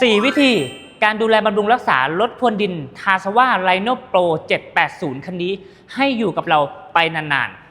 4 วิธีการดูแลบำรุงรักษารถพรวนดินทาสว่าไรโนโปร 780 คันนี้ ให้อยู่กับเราไปนานๆ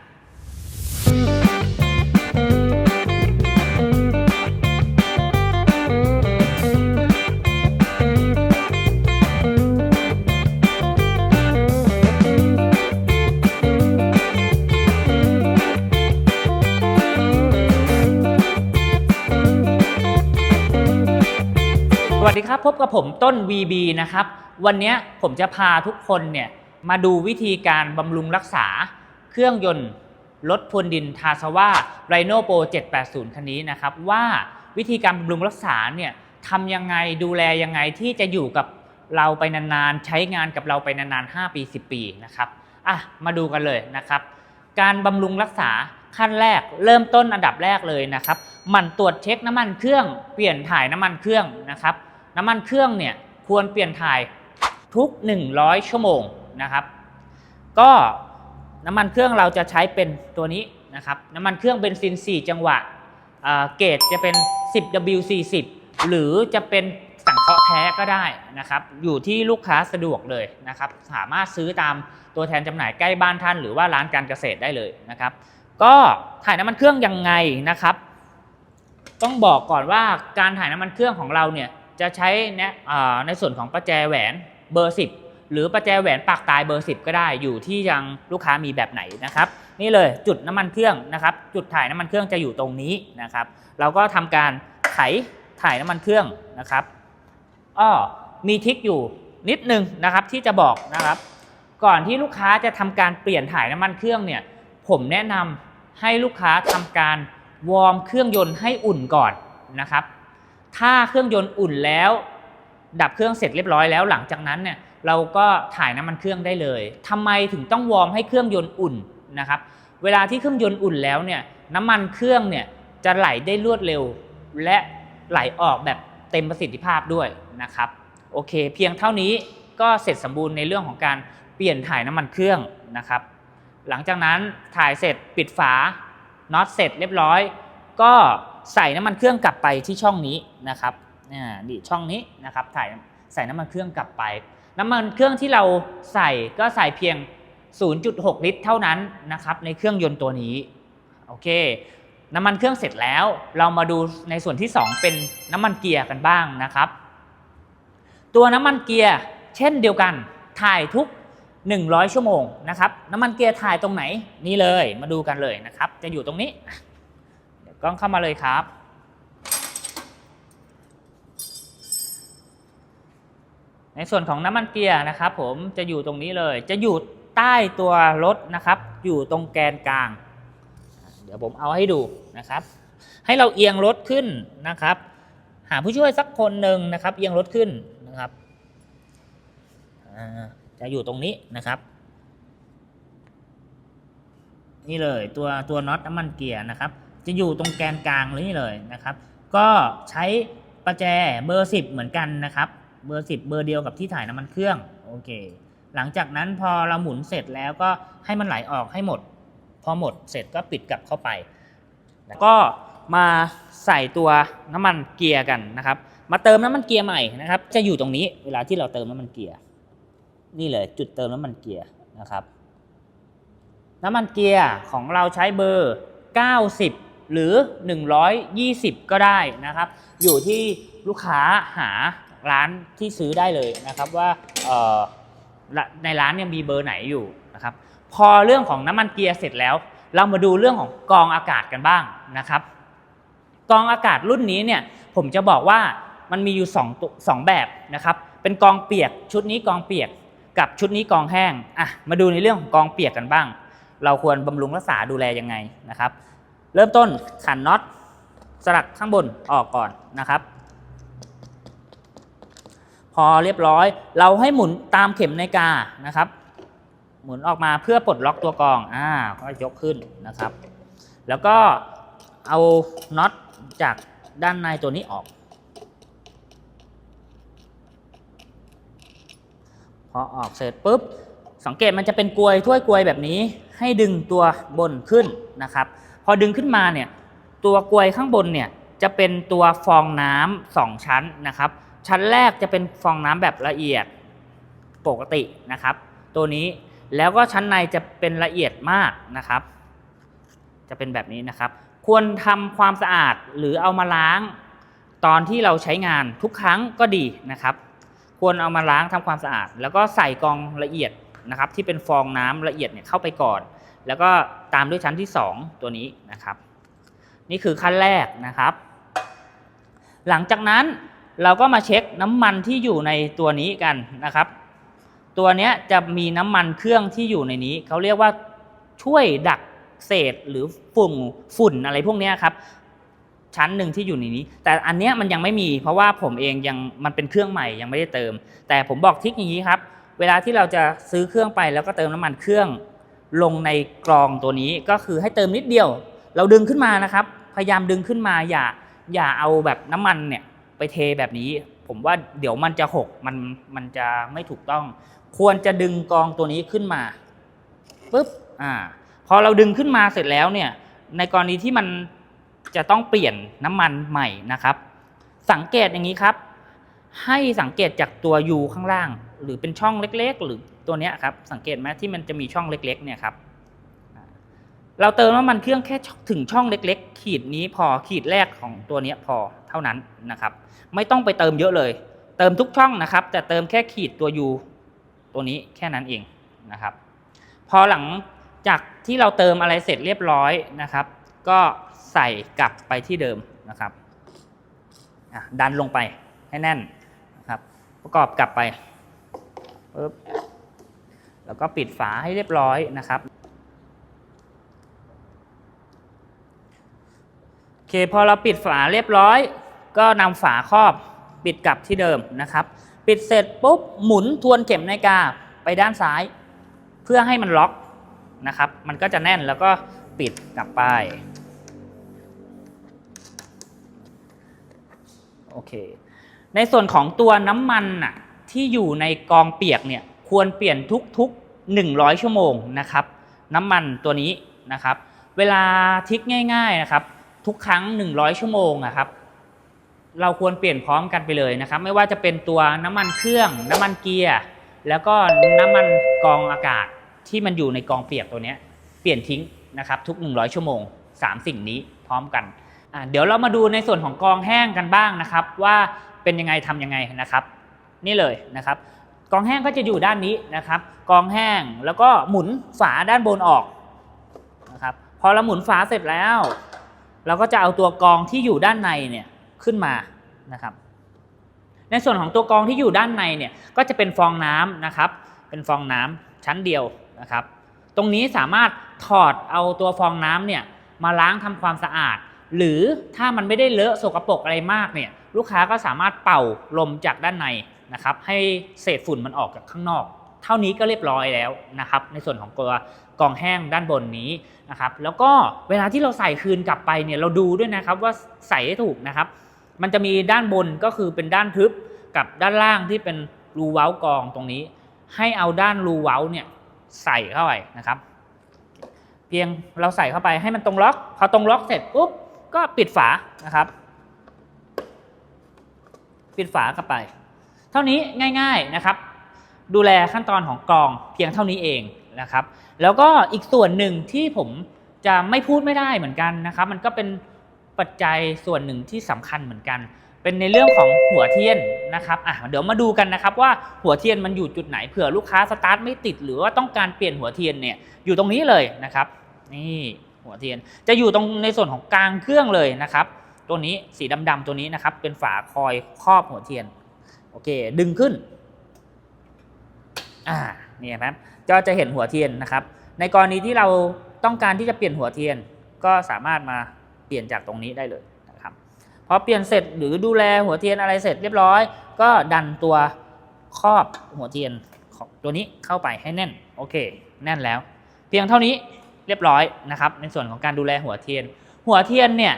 สวัสดีครับ พบกับผมต้น VB นะครับ วันนี้ผมจะพาทุกคนเนี่ยมาดูวิธีการบำรุงรักษา เครื่องยนต์รถพรวนดินทาสว่าไรโนโปร780 คันนี้นะครับ ว่าวิธีการบำรุงรักษาเนี่ยทำยังไงดูแลยังไงที่จะอยู่กับเราไปนานๆ ใช้งานกับเราไปนานๆ 5 ปี 10 ปีนะครับอะมาดูกันเลยนะครับ การบำรุงรักษาขั้นแรกเริ่มต้นอันดับแรกเลยนะครับ มันตรวจเช็คน้ำมันเครื่องเปลี่ยนถ่ายน้ำมันเครื่องนะครับ น้ำมันเครื่องเนี่ยควรเปลี่ยนถ่ายทุก 100 ชั่วโมงนะครับ ก็น้ำมันเครื่องเราจะใช้เป็นตัวนี้นะครับน้ำมันเครื่องเบนซิน 4 จังหวะอ่าเกรดจะเป็น 10W40 หรือจะเป็นสังเคราะห์แท้ก็ได้นะครับ อยู่ที่ลูกค้าสะดวกเลยนะครับ สามารถซื้อตามตัวแทนจำหน่ายใกล้บ้านท่าน หรือว่าร้านการเกษตรได้เลยนะครับ ก็ถ่ายน้ำมันเครื่องยังไงนะครับ ต้องบอกก่อนว่าการถ่ายน้ำมันเครื่องของเราเนี่ย จะใช้เนในส่วนของประแจแหวนเบอร์ 10 หรือประแจแหวนปากตายเบอร์ 10 ก็ได้อยู่ที่ยังลูกค้ามีแบบไหนนะครับนี่เลยจุดน้ำมันเครื่องนะครับ จุดถ่ายน้ำมันเครื่องจะอยู่ตรงนี้นะครับ เราก็ทำการไขถ่ายน้ำมันเครื่องนะครับอ้อมีทิกอยู่นิดนึงนะครับที่จะบอกนะครับ ก่อนที่ลูกค้าจะทำการเปลี่ยนถ่ายน้ำมันเครื่องเนี่ยผมแนะนำให้ลูกค้าทำการวอร์มเครื่องยนต์ให้อุ่นก่อนนะครับ ถ้าเครื่องยนต์อุ่นแล้ว ดับเครื่องเสร็จเรียบร้อยแล้วหลังจากนั้นเนี่ยเราก็ถ่ายน้ำมันเครื่องได้เลยทำไมถึงต้องวอร์มให้เครื่องยนต์อุ่นนะครับ เวลาที่เครื่องยนต์อุ่นแล้วเนี่ยน้ำมันเครื่องเนี่ยจะไหลได้รวดเร็ว และไหลออกแบบเต็มประสิทธิภาพด้วยนะครับ โอเค เพียงเท่านี้ก็เสร็จสมบูรณ์ในเรื่องของการเปลี่ยนถ่ายน้ำมันเครื่องนะครับ หลังจากนั้นถ่ายเสร็จปิดฝาน็อตเสร็จเรียบร้อย ก็ ใส่น้ำมันเครื่องกลับไปที่ช่องนี้นะครับนี่ช่องนี้นะครับถ่ายใส่น้ำมันเครื่องกลับไป น้ำมันเครื่องที่เราใส่ก็ใส่เพียง 0.6 ลิตร เท่านั้นนะครับในเครื่องยนต์ตัวนี้โอเคน้ำมันเครื่องเสร็จแล้ว เรามาดูในส่วนที่ 2 เป็นน้ำมันเกียร์กันบ้างนะครับ ตัวน้ำมันเกียร์เช่นเดียวกันถ่ายทุก 100 ชั่วโมงนะครับน้ำมันเกียร์ถ่ายตรงไหนนี่เลยมาดูกันเลยนะครับ จะอยู่ตรงนี้ กล้องเข้ามาเลยครับ ในส่วนของน้ำมันเกียร์นะครับ ผมจะอยู่ตรงนี้เลย จะอยู่ใต้ตัวรถนะครับ อยู่ตรงแกนกลาง เดี๋ยวผมเอาให้ดูนะครับ ให้เราเอียงรถขึ้นนะครับ หาผู้ช่วยสักคนหนึ่งนะครับ เอียงรถขึ้นนะครับจะอยู่ตรงนี้นะครับ นี่เลยตัวตัวน็อตน้ำมันเกียร์นะครับ จะอยู่ตรงแกนกลางนี่เลยนะครับ ก็ใช้ประแจเบอร์ 10 เหมือนกันนะครับ เบอร์ 10 เบอร์เดียวกับที่ถ่ายน้ำมันเครื่องโอเค หลังจากนั้นพอเราหมุนเสร็จแล้วก็ให้มันไหลออกให้หมด พอหมดเสร็จก็ปิดกลับเข้าไป แล้วก็มาใส่ตัวน้ำมันเกียร์กันนะครับ มาเติมน้ำมันเกียร์ใหม่นะครับ จะอยู่ตรงนี้เวลาที่เราเติมน้ำมันเกียร์นี่เลยจุดเติมน้ำมันเกียร์นะครับ น้ำมันเกียร์ของเราใช้เบอร์ 90 หรือ 120 ก็ได้นะครับ อยู่ที่ลูกค้าหาร้านที่ซื้อได้เลยนะครับว่าในร้านเนี่ยมีเบอร์ไหนอยู่นะครับ พอเรื่องของน้ำมันเกียร์เสร็จแล้ว เรามาดูเรื่องของกองอากาศกันบ้างนะครับ กองอากาศรุ่นนี้เนี่ยผมจะบอกว่ามันมีอยู่2ตัวสองแบบนะครับ เป็นกองเปียกชุดนี้กองเปียกกับชุดนี้กองแห้งอะมาดูในเรื่องของกองเปียกกันบ้าง เราควรบำรุงรักษาดูแลยังไงนะครับ เริ่มต้นขันน็อตสลักข้างบนออกก่อนนะครับ พอเรียบร้อยเราให้หมุนตามเข็มนาฬิกานะครับ หมุนออกมาเพื่อปลดล็อกตัวกรองอ่าก็ยกขึ้นนะครับ แล้วก็เอาน็อตจากด้านในตัวนี้ออก พอออกเสร็จปุ๊บ สังเกตมันจะเป็นกลวยถ้วยกลวยแบบนี้ ให้ดึงตัวบนขึ้นนะครับ พอดึงขึ้นมาเนี่ยตัวกลวยข้างบนเนี่ยจะเป็นตัวฟองน้ำสองชั้นนะครับ ชั้นแรกจะเป็นฟองน้ำแบบละเอียดปกตินะครับ ตัวนี้แล้วก็ชั้นในจะเป็นละเอียดมากนะครับ จะเป็นแบบนี้นะครับ ควรทำความสะอาดหรือเอามาล้าง ตอนที่เราใช้งานทุกครั้งก็ดีนะครับ ควรเอามาล้างทำความสะอาด แล้วก็ใส่กองละเอียดนะครับ ที่เป็นฟองน้ำละเอียดเนี่ยเข้าไปก่อน แล้วก็ตามด้วยชั้นที่ 2 ตัวนี้นะครับ นี่คือขั้นแรกนะครับ หลังจากนั้นเราก็มาเช็คน้ำมันที่อยู่ในตัวนี้กันนะครับ ตัวนี้จะมีน้ำมันเครื่องที่อยู่ในนี้ เขาเรียกว่าช่วยดักเศษหรือฝุ่นฝุ่นอะไรพวกนี้ครับ ชั้นหนึ่งที่อยู่ในนี้ แต่อันนี้มันยังไม่มี เพราะว่าผมเองยังมันเป็นเครื่องใหม่ยังไม่ได้เติม แต่ผมบอกทิกอย่างนี้ครับ เวลาที่เราจะซื้อเครื่องไปแล้วก็เติมน้ำมันเครื่อง ลงในกรองตัวนี้ก็คือให้เติมนิดเดียว เราดึงขึ้นมานะครับ พยายามดึงขึ้นมาอย่าอย่าเอาแบบน้ำมันเนี่ยไปเทแบบนี้ ผมว่าเดี๋ยวมันจะหกมันมันจะไม่ถูกต้อง ควรจะดึงกรองตัวนี้ขึ้นมาปุ๊บอ่าพอเราดึงขึ้นมาเสร็จแล้วเนี่ยในกรณีที่มันจะต้องเปลี่ยนน้ำมันใหม่นะครับ สังเกตอย่างนี้ครับ ให้สังเกตจากตัว U ข้างล่าง หรือเป็นช่องเล็ก ๆ หรือ ตัวนี้ครับสังเกตไหมที่มันจะมีช่องเล็กๆเนี่ยครับเราเติมน้ำมันเครื่องแค่ถึงช่องเล็ก ๆ ขีดนี้พอขีดแรกของตัวนี้พอเท่านั้นนะครับ ไม่ต้องไปเติมเยอะเลย เติมทุกช่องนะครับ แต่เติมแค่ขีดตัว U ตัวนี้แค่นั้นเองนะครับ พอหลังจากที่เราเติมอะไรเสร็จเรียบร้อยนะครับ ก็ใส่กลับไปที่เดิมนะครับดันลงไปให้แน่นนะครับ ประกอบกลับไปปึ๊บ แล้วก็ปิดฝาให้เรียบร้อยนะครับโอเคพอเราปิดฝาเรียบร้อย ก็นำฝาครอบปิดกลับที่เดิมนะครับ ปิดเสร็จปุ๊บหมุนทวนเข็มนาฬิกาไปด้านซ้าย เพื่อให้มันล็อกนะครับ มันก็จะแน่นแล้วก็ปิดกลับไปโอเค ในส่วนของตัวน้ำมันน่ะที่อยู่ในกองเปียกเนี่ย ควรเปลี่ยนทุกๆ 100 ชั่วโมงนะครับ น้ำมันตัวนี้นะครับ เวลาทิกง่ายๆนะครับ ทุกครั้ง 100 ชั่วโมงนะครับ เราควรเปลี่ยนพร้อมกันไปเลยนะครับ ไม่ว่าจะเป็นตัวน้ำมันเครื่อง น้ำมันเกียร์แล้วก็น้ำมันกองอากาศที่มันอยู่ในกองเปียกตัวนี้เปลี่ยนทิ้งนะครับ ทุก 100 ชั่วโมง 3 สิ่งนี้พร้อมกันเดี๋ยวเรามาดูในส่วนของกองแห้งกันบ้างนะครับ ว่าเป็นยังไงทำยังไงนะครับ นี่เลยนะครับ กองแห้งก็จะอยู่ด้านนี้นะครับ กองแห้งแล้วก็หมุนฝาด้านบนออกนะครับ พอเราหมุนฝาเสร็จแล้ว เราก็จะเอาตัวกองที่อยู่ด้านในเนี่ยขึ้นมานะครับ ในส่วนของตัวกองที่อยู่ด้านในเนี่ยก็จะเป็นฟองน้ำนะครับ เป็นฟองน้ำชั้นเดียวนะครับ ตรงนี้สามารถถอดเอาตัวฟองน้ำเนี่ยมาล้างทำความสะอาด หรือถ้ามันไม่ได้เลอะสกปรกอะไรมากเนี่ยลูกค้าก็สามารถเป่าลมจากด้านใน นะครับให้เศษฝุ่นมันออกจากข้างนอก เท่านี้ก็เรียบร้อยแล้วนะครับในส่วนของตัวกองแห้งด้านบนนี้นะครับแล้วก็เวลาที่เราใส่คืนกลับไปเนี่ยเราดูด้วยนะครับว่าใส่ให้ถูกนะครับ มันจะมีด้านบนก็คือเป็นด้านทึบกับด้านล่างที่เป็นรูเว้ากองตรงนี้ ให้เอาด้านรูเว้าเนี่ยใส่เข้าไปนะครับ เพียงเราใส่เข้าไปให้มันตรงล็อก พอตรงล็อกเสร็จปุ๊บก็ปิดฝานะครับ ปิดฝากลับไป เท่านี้ง่ายๆนะครับ ดูแลขั้นตอนของกรองเพียงเท่านี้เองนะครับ แล้วก็อีกส่วนหนึ่งที่ผมจะไม่พูดไม่ได้เหมือนกันนะครับ มันก็เป็นปัจจัยส่วนหนึ่งที่สำคัญเหมือนกัน เป็นในเรื่องของหัวเทียนนะครับอะเดี๋ยวมาดูกันนะครับว่าหัวเทียนมันอยู่จุดไหนเผื่อลูกค้าสตาร์ทไม่ติด หรือว่าต้องการเปลี่ยนหัวเทียนเนี่ยอยู่ตรงนี้เลยนะครับ นี่หัวเทียนจะอยู่ตรงในส่วนของกลางเครื่องเลยนะครับ ตัวนี้สีดำๆตัวนี้นะครับ เป็นฝาคอยครอบหัวเทียน โอเค ดึงขึ้น อ่า เนี่ยครับก็จะเห็นหัวเทียนนะครับ ในกรณีที่เราต้องการที่จะเปลี่ยนหัวเทียน ก็สามารถมาเปลี่ยนจากตรงนี้ได้เลยนะครับพอเปลี่ยนเสร็จหรือดูแลหัวเทียนอะไรเสร็จเรียบร้อย ก็ดันตัวครอบหัวเทียนของตัวนี้เข้าไปให้แน่น โอเค แน่นแล้ว เพียงเท่านี้เรียบร้อยนะครับ ในส่วนของการดูแลหัวเทียน หัวเทียนเนี่ย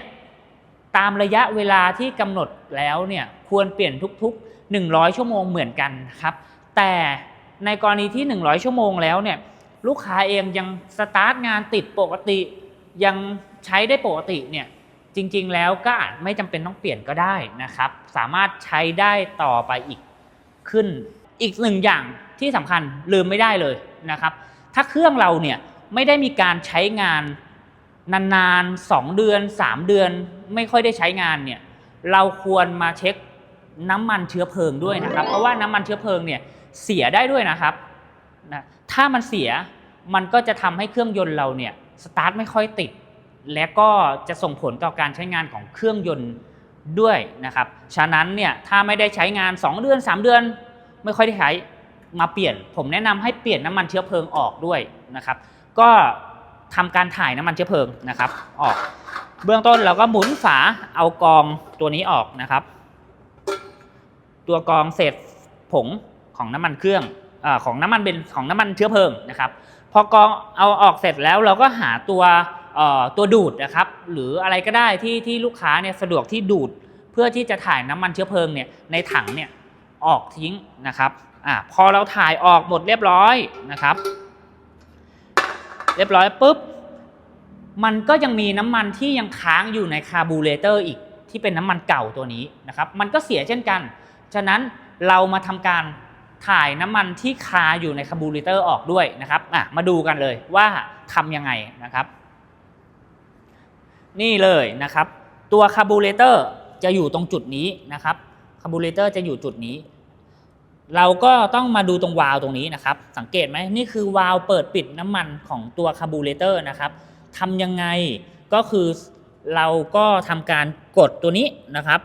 ตามระยะเวลาที่กำหนดแล้วเนี่ย ควรเปลี่ยนทุกๆ 100 ชั่วโมงเหมือนกันครับแต่ในกรณีที่ 100 ชั่วโมงแล้วเนี่ยลูกค้าเองยังสตาร์ทงานติดปกติ ยังใช้ได้ปกติเนี่ยจริงๆแล้วก็อาจไม่จำเป็นต้องเปลี่ยนก็ได้นะครับ สามารถใช้ได้ต่อไปอีกขึ้นอีกหนึ่งอย่างที่สำคัญลืมไม่ได้เลยนะครับ ถ้าเครื่องเราเนี่ยไม่ได้มีการใช้งานนานๆ 2 เดือน 3 เดือน ไม่ค่อยได้ใช้งานเนี่ยเราควรมาเช็ค น้ำมันเชื้อเพลิงด้วยนะครับ เพราะว่าน้ำมันเชื้อเพลิงเนี่ยเสียได้ด้วยนะครับนะถ้ามันเสียมันก็จะทำให้เครื่องยนต์เราเนี่ยสตาร์ทไม่ค่อยติด และก็จะส่งผลต่อการใช้งานของเครื่องยนต์ด้วยนะครับ ฉะนั้นเนี่ยถ้าไม่ได้ใช้งาน 2 เดือน 3 เดือน ไม่ค่อยได้ใช้มาเปลี่ยน ผมแนะนำให้เปลี่ยนน้ำมันเชื้อเพลิงออกด้วยนะครับ ก็ทำการถ่ายน้ำมันเชื้อเพลิงนะครับ ออก เบื้องต้นเราก็หมุนฝาเอากองตัวนี้ออกนะครับ ตัวกองเศษผงของน้ำมันเครื่องอของน้ำมันเบนของน้ำมันเชื้อเพลิงนะครับ พอกองเอาออกเสร็จแล้วเราก็หาตัวตัวดูดนะครับ หรืออะไรก็ได้ที่ที่ลูกค้าเนี่ยสะดวกที่ดูดเพื่อที่จะถ่ายน้ำมันเชื้อเพลิงเนี่ยในถังเนี่ยออกทิ้งนะครับอพอเราถ่ายออกหมดเรียบร้อยนะครับ เรียบร้อยปุ๊บมันก็ยังมีน้ำมันที่ยังค้างอยู่ในคาร์บูเรเตอร์อีกที่เป็นน้ำมันเก่าตัวนี้นะครับ มันก็เสียเช่นกัน ฉะนั้นเรามาทำการถ่ายน้ำมันที่คาอยู่ในคาร์บูเรเตอร์ออกด้วยนะครับอะมาดูกันเลยว่าทำยังไงนะครับ นี่เลยนะครับ ตัวคาร์บูเรเตอร์จะอยู่ตรงจุดนี้นะครับคาร์บูเรเตอร์จะอยู่จุดนี้ เราก็ต้องมาดูตรงวาล์วตรงนี้นะครับ สังเกตไหมนี่คือวาล์วเปิดปิดน้ำมันของตัวคาร์บูเรเตอร์นะครับทำยังไงก็คือเราก็ทำการกดตัวนี้นะครับ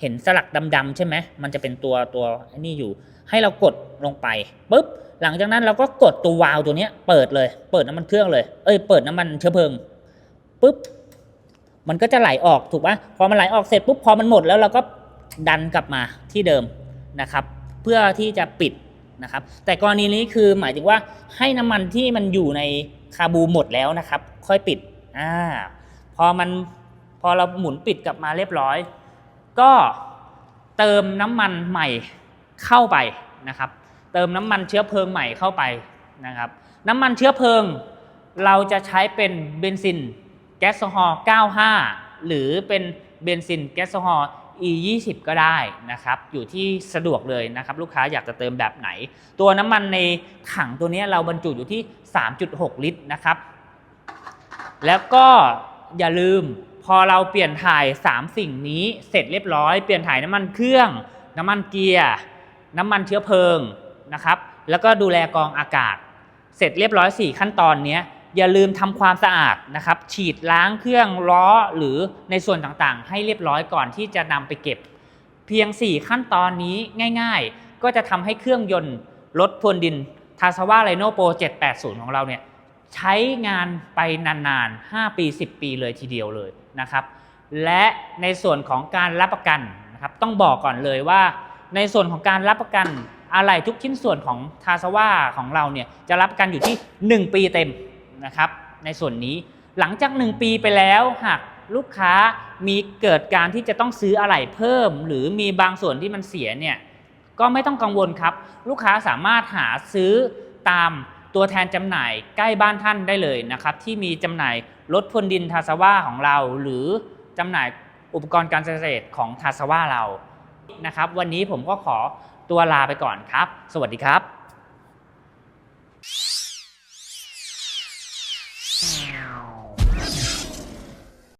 เห็นสลักดำๆใช่ไหมมันจะเป็นตัวตัวนี่อยู่ ให้เรากดลงไปปุ๊บหลังจากนั้นเราก็กดตัววาล์วตัวนี้เปิดเลย เปิดน้ำมันเครื่องเลย เอ้ยเปิดน้ำมันเชื้อเพลิงปุ๊บมันก็จะไหลออกถูกปะพอมันไหลออกเสร็จปุ๊บพอมันหมดแล้วเราก็ดันกลับมาที่เดิมนะครับ เพื่อที่จะปิดนะครับ แต่กรณีนี้คือหมายถึงว่าให้น้ำมันที่มันอยู่ในคาบูหมดแล้วนะครับ ค่อยปิดอ่าพอมันพอเราหมุนปิดกลับมาเรียบร้อย ก็เติมน้ำมันใหม่เข้าไปนะครับ เติมน้ำมันเชื้อเพลิงใหม่เข้าไปนะครับ น้ำมันเชื้อเพลิง เราจะใช้เป็นเบนซินแก๊สโซฮอล์95 หรือเป็นเบนซินแก๊สโซฮอล์ E20 ก็ได้นะครับ อยู่ที่สะดวกเลยนะครับ ลูกค้าอยากจะเติมแบบไหน ตัวน้ำมันในถังตัวนี้เราบรรจุอยู่ที่ 3.6 ลิตรนะครับ แล้วก็อย่าลืม พอเราเปลี่ยนถ่าย 3 สิ่งนี้เสร็จเรียบร้อยเปลี่ยนถ่ายน้ำมันเครื่อง น้ำมันเกียร์ น้ำมันเชื้อเพลิงนะครับ แล้วก็ดูแลกองอากาศ เสร็จเรียบร้อย 4 ขั้นตอนนี้อย่าลืมทำความสะอาดนะครับ ฉีดล้างเครื่องล้อหรือในส่วนต่างๆ ให้เรียบร้อยก่อนที่จะนำไปเก็บ เพียง 4 ขั้นตอนนี้ง่าย ๆ ก็จะทำให้เครื่องยนต์รถพรวนดินทาสวาไรโนโปร780 ของเราเนี่ย ใช้งานไปนานๆ 5 ปี 10 ปีเลยทีเดียวเลยนะครับ และในส่วนของการรับประกันนะครับต้องบอกก่อนเลยว่า ในส่วนของการรับประกันอะไรทุกชิ้นส่วนของทาสว่าของเราเนี่ยจะรับประกันอยู่ที่ 1 ปีเต็มนะครับ ในส่วนนี้หลังจาก 1 ปีไปแล้วหากลูกค้ามีเกิดการที่จะต้องซื้ออะไรเพิ่ม หรือมีบางส่วนที่มันเสียเนี่ยก็ไม่ต้องกังวลครับ ลูกค้าสามารถหาซื้อตาม ตัวแทนจำหน่ายใกล้บ้านท่านได้เลยนะครับ ที่มีจำหน่ายรถพ่นดินทาสว่าของเรา หรือจำหน่ายอุปกรณ์การเกษตรของทาสว่าเรานะครับ วันนี้ผมก็ขอตัวลาไปก่อนครับ สวัสดีครับ